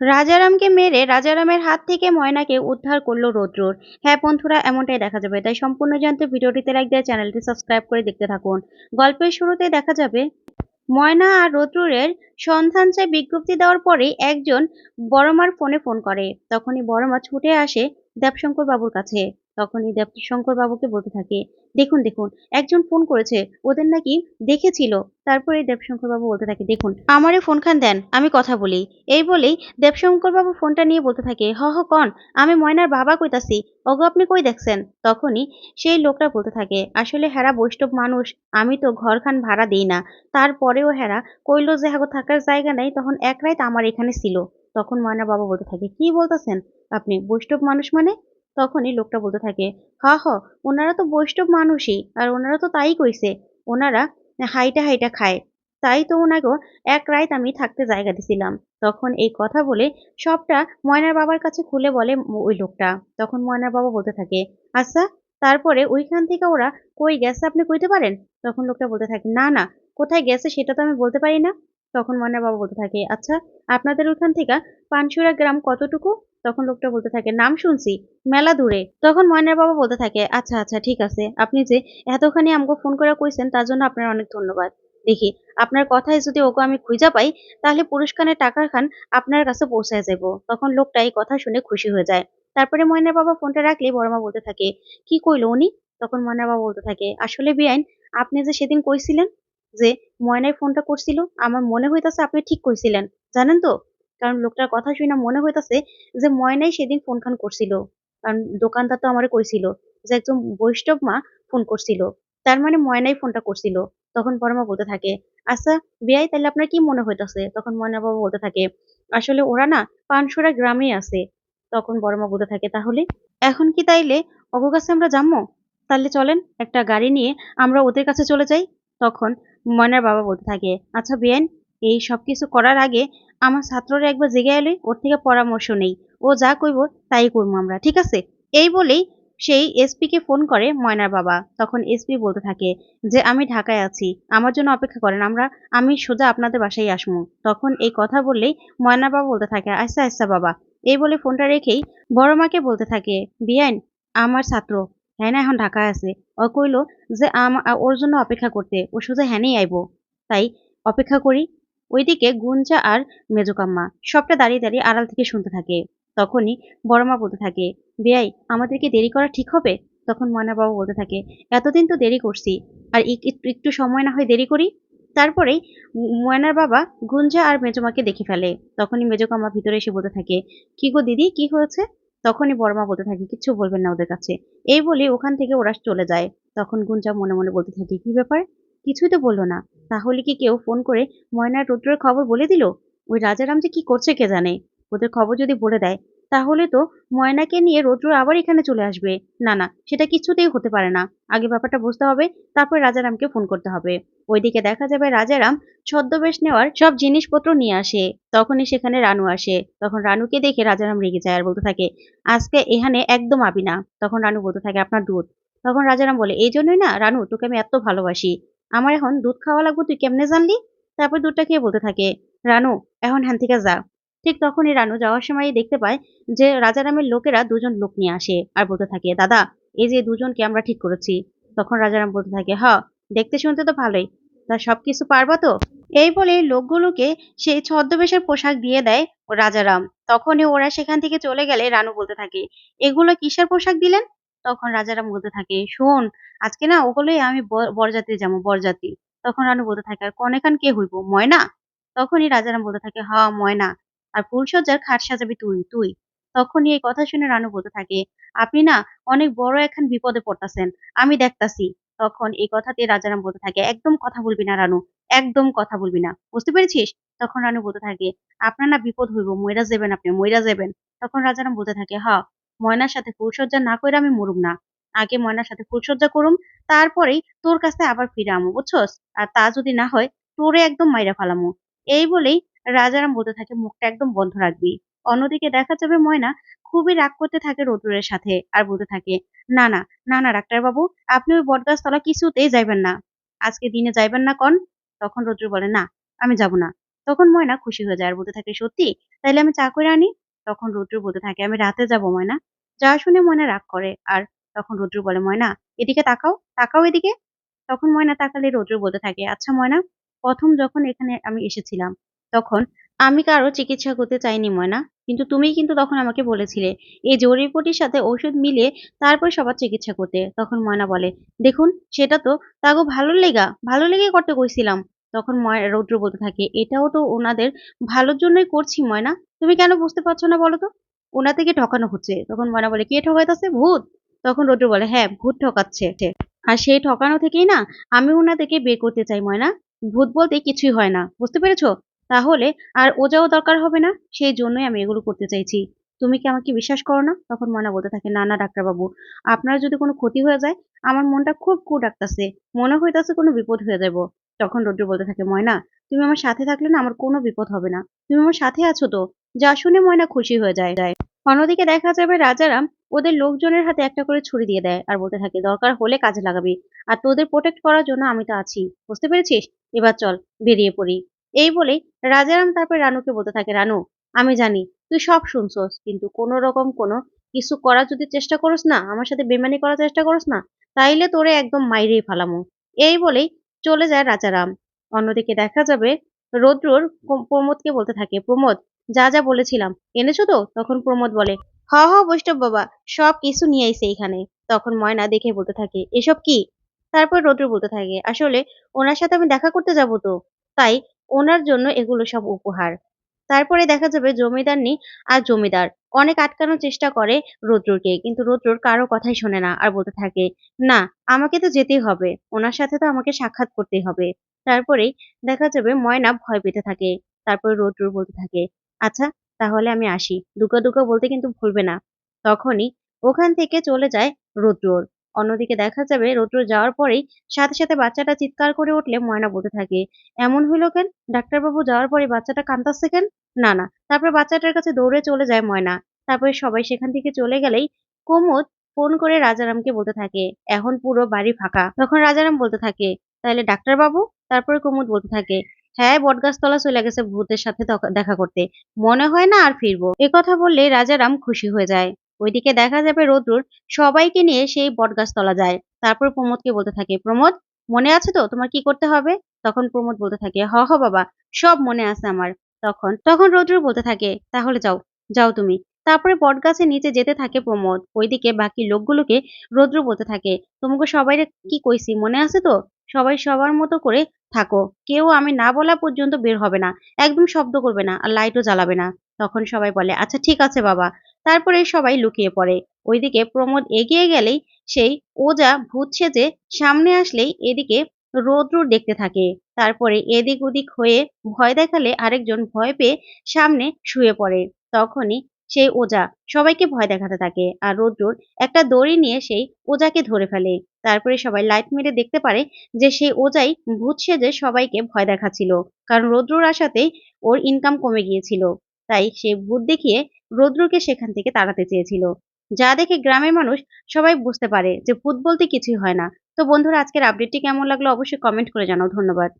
রাজারামকে মেরে রাজারামের হাত থেকে ময়নাকে উদ্ধার করল রৌদ্রর। হ্যাঁ বন্ধুরা, এমনটাই দেখা যাবে। তাই সম্পূর্ণ জানতে ভিডিওটিতে লাইক দেওয়া, চ্যানেলটি সাবস্ক্রাইব করে দেখতে থাকুন। গল্পের শুরুতে দেখা যাবে, ময়না আর রৌদ্রের সন্ধান চাই বিজ্ঞপ্তি দেওয়ার পরেই একজন বড়মার ফোনে ফোন করে। তখনই বড়মা ছুটে আসে দেবশঙ্কর বাবুর কাছে। তখনই দেবশঙ্কর বাবুকে বলতে থাকে, দেখুন দেখুন, একজন ফোন করেছে, ওদের নাকি দেখেছিল। তারপরে দেবশঙ্কর বাবু বলতে থাকে, দেখুন আমারে ফোনখান দেন, আমি কথা বলি। এই বলেই দেবশঙ্কর বাবু ফোনটা নিয়ে বলতে থাকে, হ হ, কন, আমি ময়নার বাবা কইতাছি, ওগো আপনি কই দেখছেন? তখনই সেই লোকটা বলতে থাকে, আসলে হেরা বৈষ্ণব মানুষ, আমি তো ঘরখান ভাড়া দিই না। তারপরেও হেরা কইলো যে হাগো থাকার জায়গা নাই, তখন এক রাত আমার এখানে ছিল। তখন ময়না বাবা বলতে থাকে, কি বলতেছেন? আপনি বৈষ্ণব মানুষ মানে? তখনই লোকটা বলতে থাকে, হ হ, ওনারা তো বৈষ্ণব মানুষই, আর ওনারা তো তাই কইছে, ওনারা হাইটা হাইটা খায়। তাই তো ওনাকেও এক রাত আমি থাকতে জায়গা দিছিলাম। তখন এই কথা বলে সবটা ময়নার বাবার কাছে খুলে বলে ওই লোকটা। তখন ময়নার বাবা বলতে থাকে আচ্ছা তারপরে ওইখান থেকে ওরা কই গেছে আপনি কইতে পারেন? তখন লোকটা বলতে থাকে, না না, কোথায় গেছে সেটা তো আমি বলতে পারি না। তখন ময়নার বাবা বলতে থাকে আচ্ছা আপনাদের ওইখান থেকে পানসুরা গ্রাম কতটুকু? তখন লোকটা বলতে থাকে, নাম শুনছি, মেলা দূরে। তখন ময়নার বাবা বলতে থাকে আচ্ছা আচ্ছা ঠিক আছে। আপনি যে এতখানি আমাকে ফোন করে কইছেন, তার জন্য আপনার অনেক ধন্যবাদ। দেখি, আপনার কথায় যদি ওকে আমি খুঁজা পাই, তাহলে পুরস্কারের টাকা খান আপনার কাছে পৌঁছায় যাব। তখন লোকটা এই কথা শুনে খুশি হয়ে যায়। তারপরে ময়নার বাবা ফোনটা রাখলে বড়মা বলতে থাকে, কি কইলো উনি? তখন ময়নার বাবা বলতে থাকে, আসলে বিআইন, আপনি যে সেদিন কইছিলেন যে ময়নায় ফোনটা করছিল, আমার মনে হইতাছে আপনি ঠিক কইছিলেন। জানেন তো কারণ লোকটার কথা শুনে মনে হইতাছে যে ময়নাই সেদিন ফোন খান করছিল। কারণ দোকানদার তো আমারে কইছিল যে একজন বৈষ্ণব মা ফোন করছিল। তার মানে ময়নাই ফোনটা করছিল। তখন বড়মা বলতে থাকে আচ্ছা বিয়াই তাহলে আপনার কি মনে হইতাছে? তখন ময়না বাবা বলতে থাকে, আসলে ওরা না পানসুরা গ্রামে আছে। তখন বড়মা বলতে থাকে, তাহলে এখন কি তাইলে অগো কাছে আমরা যাব তাহলে চলেন, একটা গাড়ি নিয়ে আমরা ওদের কাছে চলে যাই। তখন ময়নার বাবা বলতে থাকে আচ্ছা বেন এই সব কিছু করার আগে আমার ছাত্ররা একবার জেগে এলে ওর থেকে পরামর্শ নেই। ও যা কইব তাই করব আমরা, ঠিক আছে? এই বলেই সেই এসপি কে ফোন করে ময়নার বাবা। তখন এসপি বলতে থাকে যে, আমি ঢাকায় আছি, আমার জন্য অপেক্ষা করেন আমরা, আমি সোজা আপনাদের বাসায় আসব তখন এই কথা বললেই ময়নার বাবা বলতে থাকে আচ্ছা আচ্ছা বাবা। এই বলে ফোনটা রেখেই বড় মাকে বলতে থাকে, বিয়ান, আমার ছাত্র হ্যাঁ না, এখন ঢাকায় আছে। ও কইলো যে ওর জন্য অপেক্ষা করতে, ও সোজা হ্যানেই আইব। তাই অপেক্ষা করি ওইদিকে গুঞ্জা আর মেজকাম্মা সবটা দাঁড়িয়ে দাঁড়িয়ে আড়াল থেকে শুনতে থাকে। তখনই বড়মা বলতে থাকে, বেয়াই, আমাদেরকে দেরি করা ঠিক হবে? তখন ময়না ময়নাবাবু বলতে থাকে, এতদিন তো দেরি করছি, আর একটু সময় না হয় দেরি করি? তারপরেই ময়নার বাবা গুঞ্জা আর মেজমাকে দেখে ফেলে। তখনই মেজকাম্মা ভিতরে এসে বলতে থাকে, কি গো দিদি, কি হয়েছে? তখনই বড়মা বলতে থাকে, কিচ্ছু বলবেন না ওদের কাছে। এই বলে ওখান থেকে ওরা চলে যায়। তখন গুঞ্জা মনে মনে বলতে থাকে, কি ব্যাপার? কিছুই তো বলল না। তাহলে কি কেউ ফোন করে ময়নার রুদ্রের খবর বলে দিল? ওই রাজারাম যে কি করছে কে জানে? ওদের খবর যদি বলে দেয়, তাহলে তো ময়নাকে নিয়ে রৌদ্র আবার এখানে চলে আসবে। না না, সেটা কিছুতেই হতে পারে না। আগে ব্যাপারটা বুঝতে হবে, তারপর রাজারামকে ফোন করতে হবে। ওইদিকে দেখা যাবে রাজারাম ছদ্মবেশ নেওয়ার সব জিনিসপত্র নিয়ে আসে। তখনই সেখানে রানু আসে। তখন রানুকে দেখে রাজারাম রেগে যায় আর বলতে থাকে, আজকে এখানে একদম আবি না। তখন রানু বলতে থাকে, আপনার দুধ তখন রাজারাম বলে, এই জন্যই না, রানু, তোকে আমি এত ভালোবাসি। আমার এখন দুধ খাওয়া লাগবে, তুই কেমনে জানলি? তারপর দুধটা খেয়ে বলতে থাকে, রানু, এখন হ্যান থেকে যা। ঠিক তখনই রানু যাওয়ার সময় দেখতে পায় যে রাজারামের লোকেরা দুজন লোক নিয়ে আসে আর বলতে থাকে, দাদা, এই যে দুজনকে আমরা ঠিক করেছি। তখন রাজারাম বলতে থাকে হ দেখতে শুনতে তো ভালোই। তা সবকিছু পারবা তো? এই বলে লোকগুলোকে সেই ছদ্মবেশের পোশাক দিয়ে দেয় রাজারাম তখনই ওরা সেখান থেকে চলে গেলে রানু বলতে থাকে, এগুলো কিসের পোশাক দিলেন? তখন রাজারাম বলতে থাকে, শোন, আজকে না ওগুলোই আমি বরজাতি যাব বরযাত্রী তখন রানু বলতে থাকে, আর কনেখান কে হইব, ময়না? তখনই রাজারাম বলতে থাকে, হ, ময়না। আর ফুলসজ্জার খাট সাজাবি তুই তুই। তখনই এই কথা শুনে রানু বলতে থাকে, আপনি না অনেক বড় এখন বিপদে পড়তাছেন, আমি দেখতাছি। তখন এই কথাতে রাজারাম বলতে থাকে, একদম কথা বলবি না রানু, একদম কথা বলবি না। বুঝতে পেরেছিস? তখন রানু বলতে থাকে, আপনার না বিপদ হইব ময়রা যাবেন আপনি ময়রা যাবেন তখন রাজারাম বলতে থাকে, হ ময়নার সাথে ফুলসজ্জা না করে আমি মরুম না। আগে ময়নার সাথে ফুলসজ্জা করুম, তারপরেই তোর কাছে আবার ফিরে আমো, বুঝছস? আর তা যদি না হয়, তোরে একদম মাইরা ফালামো। এই বলেই রাজারাম বলতে থাকে, মুখটা একদম বন্ধ রাখবি। অন্যদিকে দেখা যাবে ময়না খুবই রাগ করতে থাকে রোদ্রের সাথে আর বলতে থাকে, না না না না, ডাক্তার বাবু, আপনি ওই বটগাছ তলা কিছুতেই যাইবেন না। আজকে দিনে যাইবেন না কন? তখন রৌদ্র বলে, না, আমি যাব না। তখন ময়না খুশি হয়ে যায় আর বলতে থাকে, সত্যি? তাইলে আমি চা করে আনি? তখন রুদ্র বলতে থাকে, আমি রাতে যাব ময়না। যা শুনে ময়না রাগ করে। আর তখন রুদ্র বলে, ময়না, এদিকে তাকাও তাকাও এদিকে। তখন ময়না তাকালে রৌদ্র বলতে থাকে আচ্ছা ময়না, প্রথম যখন এখানে আমি এসেছিলাম, তখন আমি কারও চিকিৎসা করতে চাইনি ময়না, কিন্তু তুমি কিন্তু তখন আমাকে বলেছিলে এই জড়িপটির সাথে ঔষধ মিলিয়ে তারপর সবার চিকিৎসা করতে। তখন ময়না বলে, দেখুন, সেটা তো, তাগো ভালো লেগা, ভালো লেগে করতে কইছিলাম। তখন ময়, রৌদ্র বলতে থাকে, এটাও তো ওনাদের ভালোর জন্যই করছি ময়না। তুমি কেন বুঝতে পারছ না বলো তো? ওনা থেকে ঠকানো হচ্ছে। তখন ময়না বলে, কে ঠকাইতেছে? ভূত? তখন রৌদ্র বলে হ্যাঁ ভূত ঠকাচ্ছে। আর সেই ঠকানো থেকেই না, আমি ওনাদেরকে বের করতে চাই ময়না। ভূত বলতে কিছুই হয় না, বুঝতে পেরেছ? তাহলে আর ওজাও দরকার হবে না, সেই জন্যই আমি এগুলো করতে চাইছি। তুমি কি আমাকে বিশ্বাস করো না? তখন ময়না বলতে থাকে, না না, ডাক্তারবাবু, আপনার যদি কোনো ক্ষতি হয়ে যায়, আমার মনটা খুব কু ডাকতেছে। মনে হইতাছে কোনো বিপদ হয়ে যাব তখন রৌদ্র বলতে থাকে, ময়না, তুমি আমার সাথে থাকলে না আমার কোনো বিপদ হবে না। তুমি আমার সাথে আছো তো? যা শুনে ময়না খুশি হয়ে যায়। যায় অন্যদিকে দেখা যাবে রাজারাম ওদের লোকজনের হাতে একটা করে ছুরি দিয়ে দেয় আর বলতে থাকে, দরকার হলে কাজে লাগাবি। আর তোদের প্রোটেক্ট করার জন্য আমি তো আছি। বুঝতে পেরেছিস? এবার চল, বেরিয়ে পড়ি। এই বলেই রাজারাম তারপর রানুকে বলতে থাকে, রানু, আমি জানি, তুই সব শুনছস, কিন্তু কোন রকম কোনো কিছু করার যদি চেষ্টা করিস না, আমার সাথে বেমানি করার চেষ্টা করিস না, তাইলে তোরে একদম মাইরেই ফালামু। এই বলেই চলে যায় রাজারাম। অন্যদিকে দেখা যাবে রৌদ্রর প্রমোদকে বলতে থাকে, প্রমোদ, যা যা বলেছিলাম, এনেছো তো? তখন প্রমোদ বলে, হ হ, বৈষ্ণব বাবা, সব কিছু নিয়ে আইসে এখানে তখন ময়না দেখে বলতে থাকে, এসব কি? তারপর রৌদ্র বলতে থাকে, আসলে ওনার সাথে আমি দেখা করতে যাব তো, তাই ওনার জন্য এগুলো সব উপহার। তারপরে দেখা যাবে জমিদার জমিদারনি আর জমিদার অনেক আটকানোর চেষ্টা করে রৌদ্রকে কিন্তু রৌদ্রর কারও কথাই শোনে না আর বলতে থাকে, না, আমাকে তো যেতেই হবে। ওনার সাথে তো আমাকে সাক্ষাৎ করতেই হবে। তারপরেই দেখা যাবে ময়না ভয় পেতে থাকে। তারপরে রৌদ্র বলতে থাকে আচ্ছা তাহলে আমি আসি। দুকা দুকা বলতে কিন্তু ভুলবে না। তখনই ওখান থেকে চলে যায় রৌদ্রর। অন্যদিকে দেখা যাবে রৌদ্র যাওয়ার পরেই সাথে সাথে বাচ্চাটা চিৎকার করে উঠলে ময়না বলতে থাকে, এমন হইল কেন? ডাক্তারবাবু যাওয়ার পরে বাচ্চাটা কান্দাচ্ছে কেন? না না। তারপর বাচ্চাটার কাছে দৌড়ে চলে যায় ময়না। তারপরে সবাই সেখান থেকে চলে গেলেই কুমুদ ফোন করে রাজারামকে বলতে থাকে, এখন পুরো বাড়ি ফাঁকা। তখন রাজারাম বলতে থাকে তাহলে ডাক্তারবাবু? তারপরে কুমুদ বলতে থাকে হ্যাঁ বটগাছতলা চলে গেছে ভূতের সাথে দেখা করতে। মনে হয় না আর ফিরবো। কথা বললে রাজারাম খুশি হয়ে যায়। ওইদিকে দেখা যাবে রোদ্রুর সবাইকে নিয়ে সেই বটগাছতলা যায়। তারপর প্রমোদকে বলতে থাকে, প্রমোদ, মনে আছে তো তোমার কি করতে হবে? তখন প্রমোদ বলতে থাকে, হ হ, বাবা, সব মনে আছে আমার। তখন তখন রৌদ্র বলতে থাকে, তাহলে যাও যাও তুমি। তারপরে বটগাছের নিচে যেতে থাকে প্রমোদ। ওইদিকে বাকি লোকগুলোকে রৌদ্র বলতে থাকে, তোমাকে সবাই কি কইছি, মনে আছে তো? সবাই সবার মতো করে থাকো। কেউ আমি না বলা পর্যন্ত বের হবে না। একদম শব্দ করবে না আর লাইটও জ্বালাবে না। তখন সবাই বলে আচ্ছা ঠিক আছে বাবা। তারপরে সবাই লুকিয়ে পড়ে। ওইদিকে প্রমোদ এগিয়ে গেলেই সেই ওজা ভূত সেজে সামনে আসলেই এদিকে রৌদ্র দেখতে থাকে। তারপরে এদিক ওদিক হয়ে ভয় দেখালে আরেকজন ভয় পেয়ে সামনে শুয়ে পড়ে। তখনই সেই ওজা সবাইকে ভয় দেখাতে থাকে আর রৌদ্রর একটা দড়ি নিয়ে সেই ওজাকে ধরে ফেলে। তারপরে সবাই লাইট মেরে দেখতে পারে যে সেই ওজাই ভূত সেজে সবাইকে ভয় দেখাচ্ছিল। কারণ রৌদ্রর আসাতেই ওর ইনকাম কমে গিয়েছিল। তাই সে ভূত দেখিয়ে রৌদ্রকে সেখান থেকে তাড়াতে চেয়েছিল। যা দেখে গ্রামের মানুষ সবাই বুঝতে পারে যে ভূত বলতে কিছুই হয় না। তো বন্ধুরা, আজকের আপডেটটি কেমন লাগল অবশ্যই কমেন্ট করে জানাও। ধন্যবাদ।